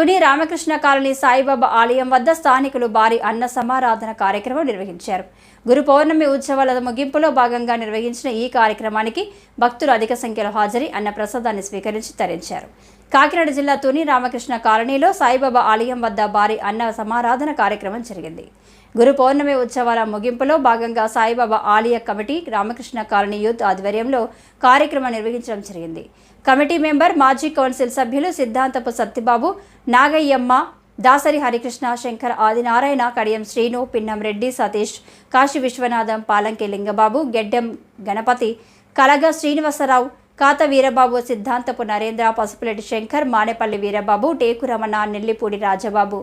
Tuni Ramakrishna colony Saibaba ఆలయం వద్ద స్థానికులు భారీ అన్న సమారాధన కార్యక్రమం నిర్వహించారు. గురు పౌర్ణమి ఉత్సవాల ముగింపులో భాగంగా నిర్వహించిన ఈ కార్యక్రమానికి భక్తులు అధిక సంఖ్యలో హాజరై అన్న ప్రసాదాన్ని స్వీకరించి తరించారు. కాకినాడ జిల్లా తుని రామకృష్ణ కాలనీలో సాయిబాబా ఆలయం వద్ద భారీ అన్న సమారాధన కార్యక్రమం జరిగింది. గురు పౌర్ణమి ఉత్సవాల ముగింపులో భాగంగా సాయిబాబా ఆలయ కమిటీ రామకృష్ణ కాలనీ యూత్ ఆధ్వర్యంలో కార్యక్రమం నిర్వహించడం జరిగింది. కమిటీ మెంబర్ మాజీ కౌన్సిల్ సభ్యులు సిద్ధాంతపు సత్యబాబు నాగయ్యమ్మ దాసరి హరికృష్ణ శంకర్ ఆదినారాయణ కడియం శ్రీను పిన్నం రెడ్డి సతీష్ కాశీ విశ్వనాథం పాలంకి లింగబాబు గెడ్డెం గణపతి కలగ శ్రీనివాసరావు కాత వీరబాబు సిద్ధాంతపు నరేంద్ర పసుపులెట్టి శంకర్ మానేపల్లి వీరబాబు టేకురమణ నెల్లిపూడి రాజబాబు.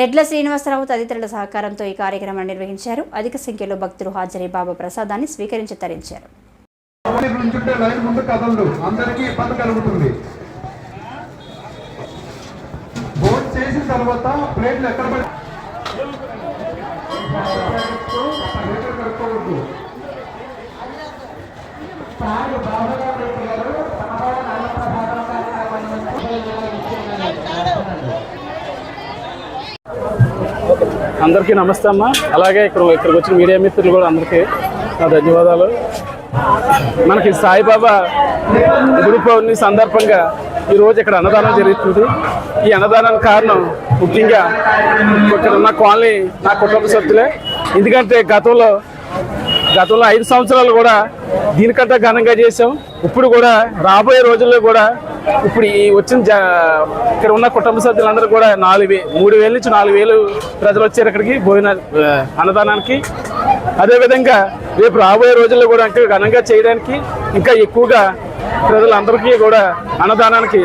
రెడ్ల శ్రీనివాసరావు తదితరుల సహకారంతో ఈ కార్యక్రమాన్ని నిర్వహించారు. అధిక సంఖ్యలో భక్తులు హాజరై బాబా ప్రసాదాన్ని స్వీకరించి తరించారు. చేసిన తర్వాత ప్లేట్లు ఎక్కడ అందరికీ నమస్తే అమ్మా. అలాగే ఇక్కడ ఇక్కడికి వచ్చిన మీడియా మిత్రులు కూడా అందరికీ నా ధన్యవాదాలు. మనకి సాయిబాబా గురు పౌర్ణమి సందర్భంగా ఈరోజు ఇక్కడ అన్నదానం జరుగుతుంది. ఈ అన్నదానానికి కారణం ముఖ్యంగా ఇక్కడ ఉన్న కాలనీ నా కుటుంబ సభ్యులే. ఎందుకంటే గతంలో గతంలో ఐదు సంవత్సరాలు కూడా దీనికంటే ఘనంగా చేసాం ఇప్పుడు కూడా రాబోయే రోజుల్లో కూడా ఇప్పుడు ఈ వచ్చిన జ ఇక్కడ ఉన్న కుటుంబ సభ్యులందరూ కూడా నాలుగు వే మూడు వేల నుంచి నాలుగు వేలు ప్రజలు వచ్చారు ఇక్కడికి భోజన అన్నదానానికి. అదేవిధంగా రేపు రాబోయే రోజుల్లో కూడా ఇంకా ఘనంగా చేయడానికి ఇంకా ఎక్కువగా ప్రజలందరికీ కూడా అన్నదానానికి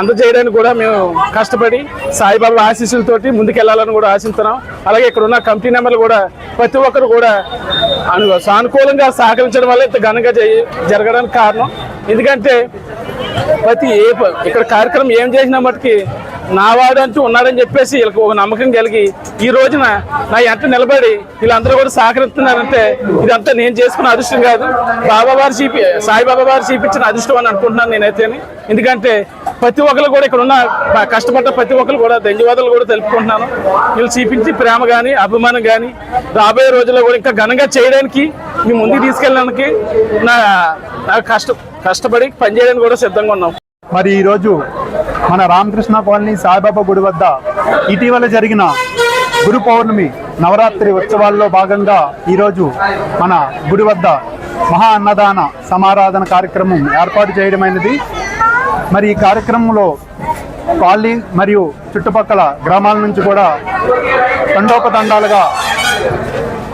అందజేయడానికి కూడా మేము కష్టపడి సాయిబాబా ఆశీస్సులతోటి ముందుకెళ్ళాలని కూడా ఆశిస్తున్నాం. అలాగే ఇక్కడ ఉన్న కమిటీ నెంబర్లు కూడా ప్రతి ఒక్కరు కూడా అను సానుకూలంగా సహకరించడం వల్ల ఇంత ఘనంగా జరగడానికి కారణం. ఎందుకంటే ప్రతి ఏ ఇక్కడ కార్యక్రమం ఏం చేసినా మటుకి నావాడు అంటూ ఉన్నాడని చెప్పేసి వీళ్ళకి ఒక నమ్మకం కలిగి ఈ రోజున నా ఎంట నిలబడి వీళ్ళందరూ కూడా సహకరిస్తున్నారంటే ఇదంతా నేను చేసుకున్న అదృష్టం కాదు. బాబా వారు చూపి సాయిబాబా వారు చూపించిన అదృష్టం అని అనుకుంటున్నాను నేనైతే ఎందుకంటే ప్రతి ఒక్కరు కూడా ఇక్కడ ఉన్న కష్టపడ్డ ప్రతి ఒక్కరు కూడా ధన్యవాదాలు కూడా తెలుపుకుంటున్నాను. వీళ్ళు చూపించి ప్రేమ కానీ అభిమానం కానీ రాబోయే రోజుల్లో కూడా ఇంకా ఘనంగా చేయడానికి మీ ముందుకు తీసుకెళ్ళడానికి నా నా కష్ట కష్టపడి పనిచేయడానికి కూడా సిద్ధంగా ఉన్నాం. మరి ఈరోజు మన రామకృష్ణ కాలనీ సాయిబాబా గుడి వద్ద ఇటీవల జరిగిన గురు పౌర్ణమి నవరాత్రి ఉత్సవాల్లో భాగంగా ఈరోజు మన గుడి వద్ద మహా అన్నదాన సమారాధన కార్యక్రమం ఏర్పాటు చేయడమైనది. మరి ఈ కార్యక్రమంలో కాలనీ మరియు చుట్టుపక్కల గ్రామాల నుంచి కూడా తండోపతండాలుగా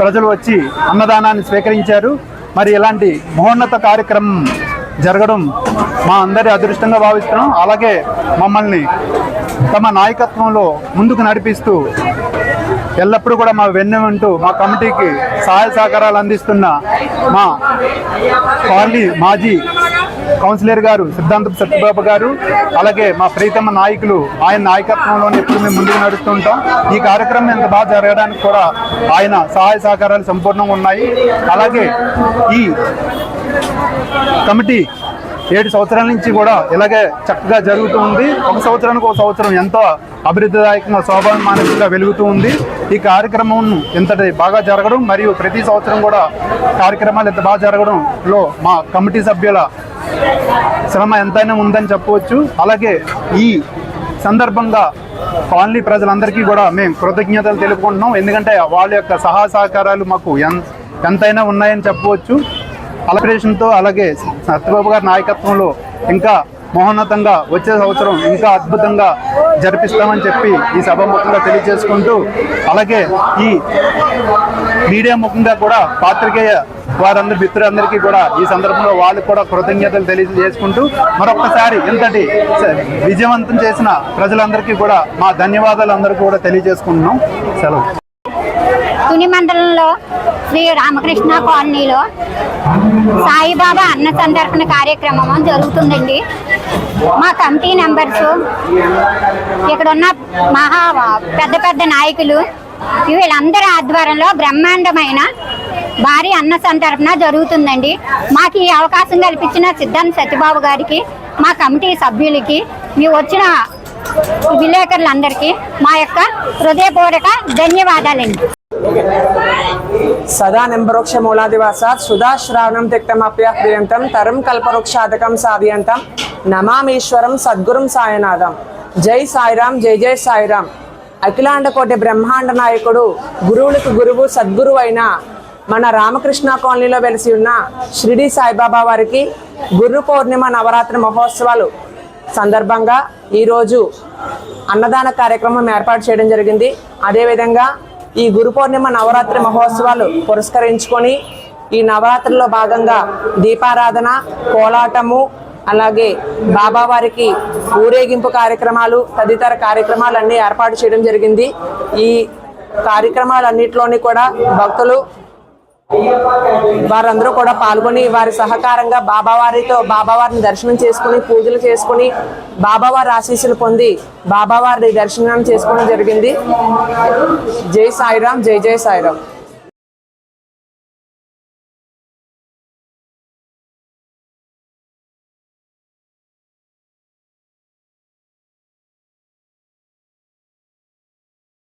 ప్రజలు వచ్చి అన్నదానాన్ని స్వీకరించారు. మరి ఇలాంటి మహోన్నత కార్యక్రమం జరగడం మా అందరి అదృష్టంగా భావిస్తున్నాం. అలాగే మమ్మల్ని తమ నాయకత్వంలో ముందుకు నడిపిస్తూ ఎల్లప్పుడూ కూడా మా వెన్నెంటూ మా కమిటీకి సహాయ సహకారాలు అందిస్తున్న మా కాలనీ మాజీ కౌన్సిలర్ గారు సిద్ధాంతపు సత్యబాబు గారు అలాగే మా ప్రీతమ నాయకులు ఆయన నాయకత్వంలో ఎప్పుడు మేము ముందుకు నడుస్తుంటాం ఈ కార్యక్రమం ఎంత బాగా జరగడానికి కూడా ఆయన సహాయ సహకారాలు సంపూర్ణంగా ఉన్నాయి. అలాగే ఈ కమిటీ ఏడు సంవత్సరాల నుంచి కూడా ఇలాగే చక్కగా జరుగుతూ ఉంది. ఒక సంవత్సరానికి ఒక సంవత్సరం ఎంతో అభివృద్ధిదాయకంగా శోభామానంగా వెలుగుతూ ఉంది. ఈ కార్యక్రమం ఇంతటి బాగా జరగడం మరియు ప్రతి సంవత్సరం కూడా కార్యక్రమాలు ఇంత బాగా జరగడంలో మా కమిటీ సభ్యుల శ్రమ ఎంతైనా ఉందని చెప్పవచ్చు. అలాగే ఈ సందర్భంగా కాలనీ ప్రజలందరికీ కూడా మేము కృతజ్ఞతలు తెలుపుకుంటున్నాం. ఎందుకంటే వాళ్ళ యొక్క సహా సహకారాలు మాకు ఎంతైనా ఉన్నాయని చెప్పవచ్చు. అలపరేషన్తో అలాగే సత్యబాబు గారి నాయకత్వంలో ఇంకా మహోన్నతంగా వచ్చే సంవత్సరం ఇంకా అద్భుతంగా జరిపిస్తామని చెప్పి ఈ సభ ముఖంగా తెలియజేసుకుంటూ అలాగే ఈ మీడియా ముఖంగా కూడా పాత్రికేయ వారందరి మిత్రులందరికీ కూడా ఈ సందర్భంలో వాళ్ళకి కూడా కృతజ్ఞతలు తెలియజేసుకుంటూ మరొకసారి ఇంతటి స- విజయవంతం చేసిన ప్రజలందరికీ కూడా మా ధన్యవాదాలు అందరికీ కూడా తెలియజేసుకుంటున్నాం. సెలవు. తుని మండలంలో శ్రీ రామకృష్ణ కాలనీలో సాయిబాబా అన్న సందర్పణ కార్యక్రమం జరుగుతుందండి. మా కమిటీ మెంబర్స్ ఇక్కడ ఉన్న మహా పెద్ద పెద్ద నాయకులు వీళ్ళందరి ఆధ్వర్యంలో బ్రహ్మాండమైన భారీ అన్న సంతర్పణ జరుగుతుందండి. మాకు ఈ అవకాశం కల్పించిన సిద్ధాంత్ సత్యబాబు గారికి మా కమిటీ సభ్యులకి మీ వచ్చిన విలేకరులందరికీ మా యొక్క హృదయపూర్వక ధన్యవాదాలండి. సదా నింబరోక్ష మూలాదివాసాత్ సుధా శ్రావణం తిక్తమప్య ప్రియంతం తరం కల్పవృక్షాదకం సాధియంతం నమామీశ్వరం సద్గురుం సాయనాథం. జై సాయిరాం జై జై సాయిరాం అఖిలాండ కోటి బ్రహ్మాండ నాయకుడు గురువులకు గురువు సద్గురు అయిన మన రామకృష్ణ కాలనీలో వెలిసి ఉన్న షిరిడి సాయిబాబా వారికి గురు పౌర్ణిమ నవరాత్రి మహోత్సవాలు సందర్భంగా ఈరోజు అన్నదాన కార్యక్రమం ఏర్పాటు చేయడం జరిగింది. అదేవిధంగా ఈ గురు పౌర్ణిమ నవరాత్రి మహోత్సవాలు పురస్కరించుకొని ఈ నవరాత్రిలో భాగంగా దీపారాధన కోలాటము అలాగే బాబావారికి ఊరేగింపు కార్యక్రమాలు తదితర కార్యక్రమాలన్నీ ఏర్పాటు చేయడం జరిగింది. ఈ కార్యక్రమాలన్నింటిలోని కూడా భక్తులు వారందరూ కూడా పాల్గొని వారి సహకారంగా బాబావారితో బాబావారిని దర్శనం చేసుకుని పూజలు చేసుకుని బాబావారి ఆశీస్సులు పొంది బాబావారి దర్శనం చేసుకోవడం జరిగింది. జై సాయిరాం జై జై సాయిరాం